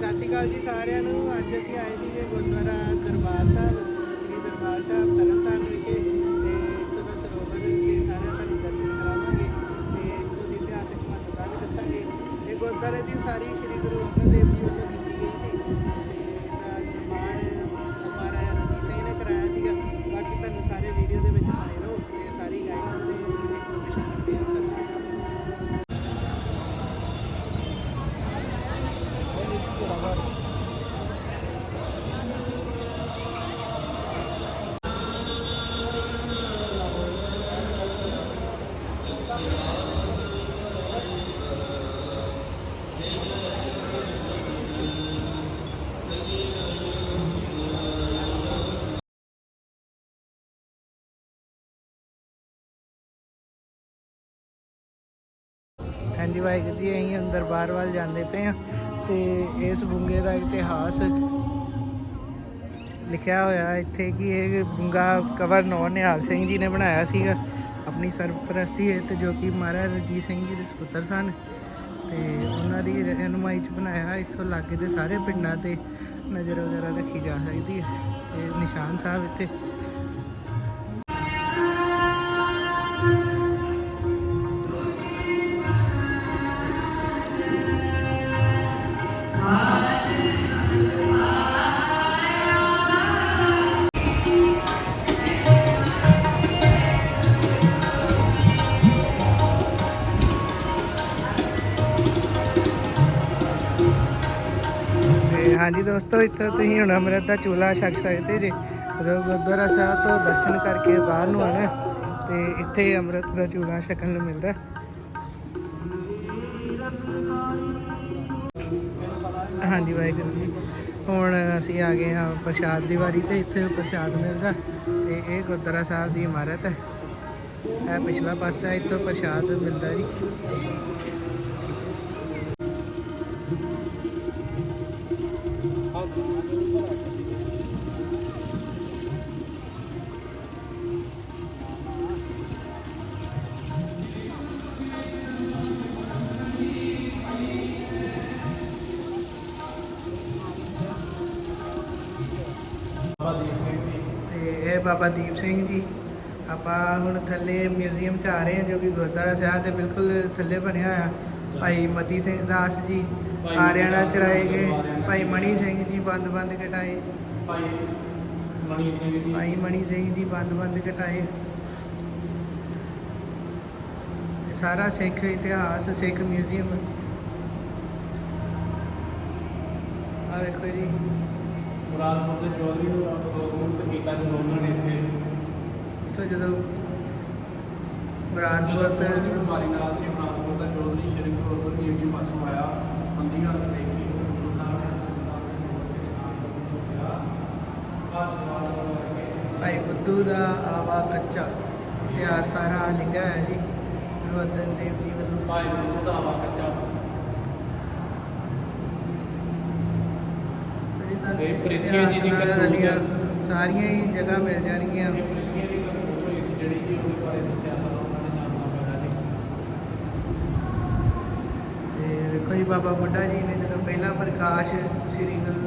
ਸਤਿ ਸ਼੍ਰੀ ਅਕਾਲ ਜੀ ਸਾਰਿਆਂ ਨੂੰ। ਅੱਜ ਅਸੀਂ ਆਏ ਸੀਗੇ ਗੁਰਦੁਆਰਾ ਦਰਬਾਰ ਸਾਹਿਬ, ਸ੍ਰੀ ਦਰਬਾਰ ਸਾਹਿਬ ਤਰਨਤਾਰਨ ਵਿਖੇ। ਤੇ ਇੱਥੋਂ ਦਾ ਸਰੋਵਰ ਤੇ ਸਾਰਿਆਂ ਤੁਹਾਨੂੰ ਦਰਸ਼ਨ ਕਰਾਵਾਂਗੇ ਤੇ ਇੱਥੋਂ ਦੀ ਇਤਿਹਾਸਕ ਮਹੱਤਤਾ ਵੀ ਦੱਸਾਂਗੇ। ਇਹ ਗੁਰਦੁਆਰੇ ਦੀ ਸਾਰੀ ਸ੍ਰੀ ਗੁਰੂ ਅੰਗਦ ਦੇਵ ਜੀ ਵੱਲੋਂ ਹਾਂਜੀ ਵਾਹਿਗੁਰੂ ਜੀ ਅਸੀਂ ਅੰਦਰ ਬਾਹਰ ਵੱਲ ਜਾਂਦੇ ਪਏ ਹਾਂ ਤੇ ਇਸ ਬੁੰਗੇ ਦਾ ਇਤਿਹਾਸ ਲਿਖਿਆ ਹੋਇਆ ਇੱਥੇ ਕਿ ਇਹ ਬੁੰਗਾ ਕਵਰ ਨੌ ਨਿਹਾਲ ਸਿੰਘ ਜੀ ਨੇ ਬਣਾਇਆ ਸੀਗਾ। ਆਪਣੀ ਸਰਪ੍ਰਸਤੀ ਹੇਠ ਜੋ ਕਿ ਮਹਾਰਾਜਾ ਰਣਜੀਤ ਸਿੰਘ ਜੀ ਦੇ ਸੁਪੁੱਤਰ ਸਨ ਤੇ ਉਹਨਾਂ ਦੀ ਰਹਿਨੁਮਾਈ 'ਚ ਬਣਾਇਆ ਇੱਥੋਂ ਲਾਗੇ ਦੇ ਸਾਰੇ ਪਿੰਡਾਂ ਤੇ ਨਜ਼ਰ ਵਗੈਰਾ ਰੱਖੀ ਜਾ ਸਕਦੀ ਹੈ। ਤੇ ਨਿਸ਼ਾਨ ਸਾਹਿਬ ਇੱਥੇ ਹਾਂਜੀ ਦੋਸਤੋ, ਇੱਥੇ ਤੁਸੀਂ ਹੁਣ ਅੰਮ੍ਰਿਤ ਦਾ ਚੂਲਾ ਛਕ ਸਕਦੇ ਜੇ। ਜਦੋਂ ਗੁਰਦੁਆਰਾ ਸਾਹਿਬ ਤੋਂ ਦਰਸ਼ਨ ਕਰਕੇ ਬਾਹਰ ਨੂੰ ਆਣਾ ਤੇ ਇੱਥੇ ਅੰਮ੍ਰਿਤ ਦਾ ਚੂਲਾ ਛਕਣ ਨੂੰ ਮਿਲਦਾ। ਹਾਂਜੀ, ਵਾਹਿਗੁਰੂ ਜੀ। ਹੁਣ ਅਸੀਂ ਆ ਗਏ ਹਾਂ ਪ੍ਰਸ਼ਾਦ ਦੀ ਵਾਰੀ ਤੇ ਇੱਥੇ ਪ੍ਰਸ਼ਾਦ ਮਿਲਦਾ, ਤੇ ਇਹ ਗੁਰਦੁਆਰਾ ਸਾਹਿਬ ਦੀ ਇਮਾਰਤ ਹੈ। ਇਹ ਪਿਛਲਾ ਪਾਸਾ ਇੱਥੋਂ ਪ੍ਰਸ਼ਾਦ ਮਿਲਦਾ ਜੀ। ਤੇ ਇਹ ਬਾਬਾ ਦੀਪ ਸਿੰਘ ਜੀ ਆਪਾਂ ਹੁਣ ਥੱਲੇ ਮਿਊਜ਼ੀਅਮ 'ਚ ਆ ਰਹੇ ਹਾਂ ਜੋ ਕਿ ਗੁਰਦੁਆਰਾ ਸਾਹਿਬ ਦੇ ਬਿਲਕੁਲ ਥੱਲੇ ਬਣਿਆ ਹੋਇਆ। ਭਾਈ ਮਤੀ ਸਿੰਘ ਦਾਸ ਜੀ ਆਰਿਆਣਾ ਚਰਾਏ ਗਏ। ਭਾਈ ਮਣੀ ਸਿੰਘ ਜੀ ਬੰਦ ਬੰਦ ਕਟਾਏ। ਭਾਈ ਮਣੀ ਸਿੰਘ ਜੀ। ਭਾਈ ਮਣੀ ਸਿੰਘ ਜੀ ਬੰਦ ਬੰਦ ਇਹ ਸਾਰਾ ਸਿੱਖ ਇਤਿਹਾਸ ਸਿੱਖ ਮਿਊਜ਼ੀਅਮ ਆ ਵੇਖੋ ਜੀ। ਮੁਰਾਦਪੁਰ ਦੇ ਚੌਧਰੀ ਨੂੰ ਮੁਕਤ ਕੀਤਾ ਜਦੋਂ ਉਹਨਾਂ ਨੇ ਇੱਥੇ ਇੱਥੋਂ ਜਦੋਂ ਜਦੋਂ ਤੇ ਬਿਮਾਰੀ ਨਾਲ ਸੀ ਮੁਰਾਦਪੁਰ ਦਾ ਚੌਧਰੀ ਸ਼੍ਰੀ ਗੁਰੂ ਅਰਜਨ ਦੇਵ ਜੀ ਪਾਸੋਂ ਆਇਆ ਬੰਦੀ ਹਾਲਤ ਦੇਖੀ ਗੁਰੂ ਸਾਹਿਬ ਨੇ ਹਸਪਤਾਲ ਵਿੱਚ ਬੱਚੇ ਸਨਾਨ ਹੋਇਆ ਭਾਈ ਬੁੱਧੂ ਦਾ ਆਵਾ ਕੱਚਾ ਇਤਿਹਾਸ ਸਾਰਾ ਲਿਖਿਆ ਹੈ ਜੀ ਗੁਰੂ ਅਰਜਨ ਦੇਵ ਜੀ ਵੱਲੋਂ। ਭਾਈ ਗੁਰੂ ਦਾ ਹਵਾ ਕੱਚਾ। ਪ੍ਰਿਥਵੀ ਜੀ ਦੀ ਕਰਤੂਤ। ਸਾਰੀਆਂ ਹੀ ਜਗ੍ਹਾ ਮਿਲ ਜਾਣਗੀਆਂ। ਇਹ ਪ੍ਰਿਥਵੀ ਦੀ ਕਰਤੂਤ ਹੋਈ ਸੀ ਜਿਹੜੀ ਕਿ ਉਹਦੇ ਬਾਰੇ ਦੱਸਿਆ ਤਾਂ ਉਹਨਾਂ ਨੇ ਨਾਮ ਨਾ ਪੈਦਾ ਜੀ ਤੇ ਵੇਖੋ ਜੀ ਬਾਬਾ ਬੁੱਢਾ ਜੀ ਨੇ ਜਦੋਂ ਪਹਿਲਾ ਪ੍ਰਕਾਸ਼ ਸ੍ਰੀ ਗੁਰੂ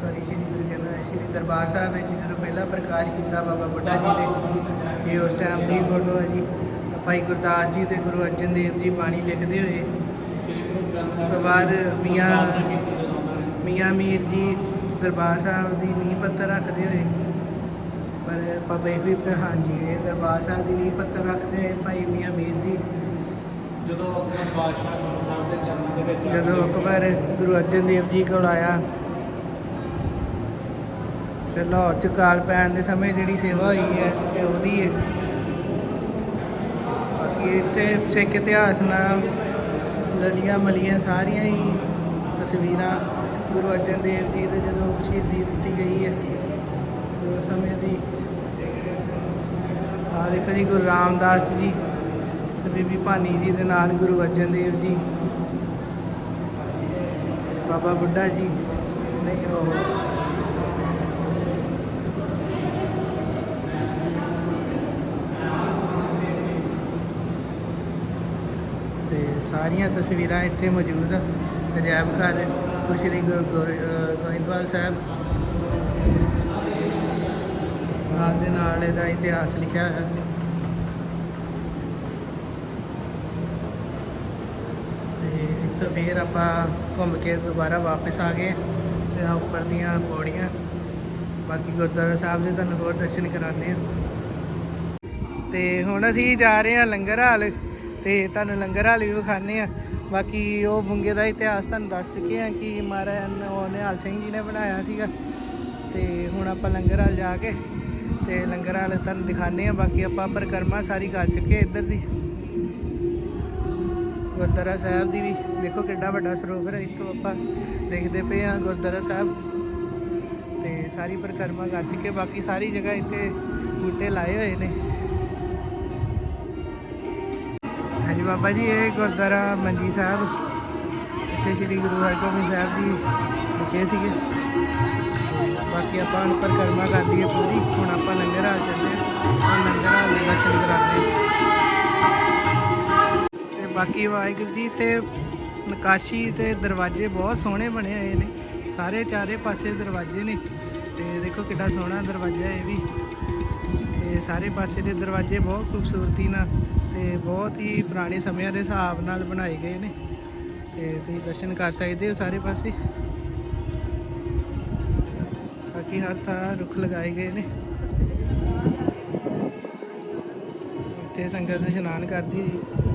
ਸੌਰੀ ਸ੍ਰੀ ਗੁਰੂ ਕਹਿੰਦਾ ਸ੍ਰੀ ਦਰਬਾਰ ਸਾਹਿਬ ਵਿੱਚ ਜਦੋਂ ਪਹਿਲਾ ਪ੍ਰਕਾਸ਼ ਕੀਤਾ ਬਾਬਾ ਬੁੱਢਾ ਜੀ ਨੇ ਇਹ ਉਸ ਟਾਈਮ ਦੀ ਫੋਟੋ ਹੈ ਜੀ। ਭਾਈ ਗੁਰਦਾਸ ਜੀ ਤੇ ਗੁਰੂ ਅਰਜਨ ਦੇਵ ਜੀ ਬਾਣੀ ਲਿਖਦੇ ਹੋਏ ਉਸ ਤੋਂ ਬਾਅਦ ਮੀਆਂ ਸਥਾਪਨਾ ਕੀਤੀ ਜਦੋਂ ਉਹਨਾਂ ਨੇ ਮੀਆਂ ਮੀਰ ਜੀ ਦਰਬਾਰ ਸਾਹਿਬ ਦੀ ਨੀਂਹ ਪੱਥਰ ਰੱਖਦੇ ਹੋਏ ਪਰ ਬਾਬਾ ਜੀ ਵੀ ਹਾਂਜੀ ਇਹ ਦਰਬਾਰ ਸਾਹਿਬ ਦੀ ਨੀਂਹ ਪੱਥਰ ਰੱਖਦੇ ਹੋਏ ਭਾਈ ਮੀਆਂ ਮੀਰ ਜੀ ਜਦੋਂ ਅਕਬਰ ਬਾਦਸ਼ਾਹ ਗੁਰੂ ਸਾਹਿਬ ਦੇ ਚਰਨਾਂ ਦੇ ਵਿੱਚ ਆ ਕੇ ਜਦੋਂ ਅਕਬਰ ਗੁਰੂ ਅਰਜਨ ਦੇਵ ਜੀ ਕੋਲ ਆਇਆ ਫਿਰ ਲਾਹੌਰ ਚ ਕਾਲ ਪੈਣ ਦੇ ਸਮੇਂ ਜਿਹੜੀ ਸੇਵਾ ਹੋਈ ਹੈ ਇਹ ਉਹਦੀ ਹੈ। ਬਾਕੀ ਇੱਥੇ ਸਿੱਖ ਇਤਿਹਾਸ ਨਾਲ ਲਲੀਆਂ ਮਲੀਆਂ ਸਾਰੀਆਂ ਹੀ ਤਸਵੀਰਾਂ ਗੁਰੂ ਅਰਜਨ ਦੇਵ ਜੀ ਦੇ ਜਦੋਂ ਸ਼ਹੀਦੀ ਦਿੱਤੀ ਗਈ ਹੈ ਉਸ ਸਮੇਂ ਦੀ। ਆ ਦੇਖੋ ਜੀ, ਗੁਰੂ ਰਾਮਦਾਸ ਜੀ ਤੇ ਬੀਬੀ ਭਾਨੀ ਜੀ ਦੇ ਨਾਲ ਗੁਰੂ ਅਰਜਨ ਦੇਵ ਜੀ। ਬਾਬਾ ਬੁੱਢਾ ਜੀ, ਨਹੀਂ, ਉਹ ਤੇ ਸਾਰੀਆਂ ਤਸਵੀਰਾਂ ਇੱਥੇ ਮੌਜੂਦ ਆ, ਅਜਾਇਬ ਘਰ। ਸ਼੍ਰੀ ਗੁਰੂ ਗੋ- ਗੋਇੰਦਵਾਲ ਸਾਹਿਬ ਨਾਲ ਦੇ ਨਾਲ ਇਹਦਾ ਇਤਿਹਾਸ ਲਿਖਿਆ ਹੈ। ਤੇ ਇੱਥੋਂ ਫੇਰ ਆਪਾਂ ਘੁੰਮ ਕੇ ਦੁਬਾਰਾ ਵਾਪਸ ਆ ਗਏ ਤੇ ਆ ਉੱਪਰ ਦੀਆਂ ਪੌੜੀਆਂ। ਬਾਕੀ ਗੁਰਦੁਆਰਾ ਸਾਹਿਬ ਦੇ ਤੁਹਾਨੂੰ ਹੋਰ ਦਰਸ਼ਨ ਕਰਾਉਂਦੇ ਆ ਤੇ ਹੁਣ ਅਸੀਂ ਜਾ ਰਹੇ ਹਾਂ ਲੰਗਰ ਹਾਲ ਤੇ ਤੁਹਾਨੂੰ ਲੰਗਰ ਹਾਲ ਵੀ ਵਿਖਾਉਂਦੇ ਆ ਬਾਕੀ ਉਹ ਬੁੰਗੇ ਦਾ ਇਤਿਹਾਸ ਤੁਹਾਨੂੰ ਦੱਸ ਚੁੱਕੇ ਆ ਕਿ ਮਹਾਰਾਜ ਨ- ਨਿਹਾਲ ਸਿੰਘ ਜੀ ਨੇ ਬਣਾਇਆ ਸੀਗਾ। ਤੇ ਹੁਣ ਆਪਾਂ ਲੰਗਰ ਹਾਲ ਜਾ ਕੇ ਤੇ ਲੰਗਰ ਹਾਲ ਤੁਹਾਨੂੰ ਦਿਖਾਉਂਦੇ ਆ ਬਾਕੀ ਆਪਾਂ ਪਰਿਕਰਮਾ ਸਾਰੀ ਕਰ ਚੁੱਕੇ ਇੱਧਰ ਦੀ। ਗੁਰਦੁਆਰਾ ਸਾਹਿਬ ਦੀ ਵੀ ਦੇਖੋ ਕਿੱਡਾ ਵੱਡਾ ਸਰੋਵਰ ਹੈ। ਇੱਥੋਂ ਆਪਾਂ ਦੇਖਦੇ ਪਏ ਆ ਗੁਰਦੁਆਰਾ ਸਾਹਿਬ। ਤੇ ਸਾਰੀ ਪਰਿਕਰਮਾ ਕਰ ਚੁੱਕੇ ਬਾਕੀ ਸਾਰੀ ਜਗ੍ਹਾ ਇੱਥੇ ਬੂਟੇ ਲਾਏ ਹੋਏ ਨੇ। ਹਾਂਜੀ ਬਾਬਾ ਜੀ, ਇਹ ਗੁਰਦੁਆਰਾ ਮੰਜੀ ਸਾਹਿਬ। ਇੱਥੇ ਸ੍ਰੀ ਗੁਰੂ ਹਰਗੋਬਿੰਦ ਸਾਹਿਬ ਜੀ ਰੁਕੇ ਸੀਗੇ। ਬਾਕੀ ਆਪਾਂ ਹੁਣ ਪਰਿਕਰਮਾ ਕਰਦੀ ਹੈ ਪੂਰੀ। ਹੁਣ ਆਪਾਂ ਲੰਗਰ ਆ ਚੱਲਦੇ ਹਾਂ। ਲੰਗਰ ਆ ਦੇ ਦਰਸ਼ਨ ਕਰਾਉਂਦੇ ਹਾਂ। ਤੇ ਬਾਕੀ ਵਾਹਿਗੁਰੂ ਜੀ, ਤੇ ਨਕਾਸ਼ੀ ਤੇ ਦਰਵਾਜ਼ੇ ਬਹੁਤ ਸੋਹਣੇ ਬਣੇ ਹੋਏ ਨੇ। ਸਾਰੇ ਚਾਰੇ ਪਾਸੇ ਦਰਵਾਜ਼ੇ ਨੇ। ਤੇ ਦੇਖੋ ਕਿੱਡਾ ਸੋਹਣਾ ਦਰਵਾਜ਼ਾ ਇਹ ਵੀ। ਤੇ ਸਾਰੇ ਪਾਸੇ ਦੇ ਦਰਵਾਜ਼ੇ ਬਹੁਤ ਖੂਬਸੂਰਤੀ ਨਾਲ ਤੇ ਬਹੁਤ ਹੀ ਪੁਰਾਣੇ ਸਮਿਆਂ ਦੇ ਹਿਸਾਬ ਨਾਲ ਬਣਾਏ ਗਏ ਨੇ। ਤੇ ਤੁਸੀਂ ਦਰਸ਼ਨ ਕਰ ਸਕਦੇ ਹੋ ਸਾਰੇ ਪਾਸੇ। ਬਾਕੀ ਹਰ ਥਾਂ ਰੁੱਖ ਲਗਾਏ ਗਏ ਨੇ। ਇੱਥੇ ਸੰਗਤ ਇਸ਼ਨਾਨ ਕਰਦੀ ਹੈ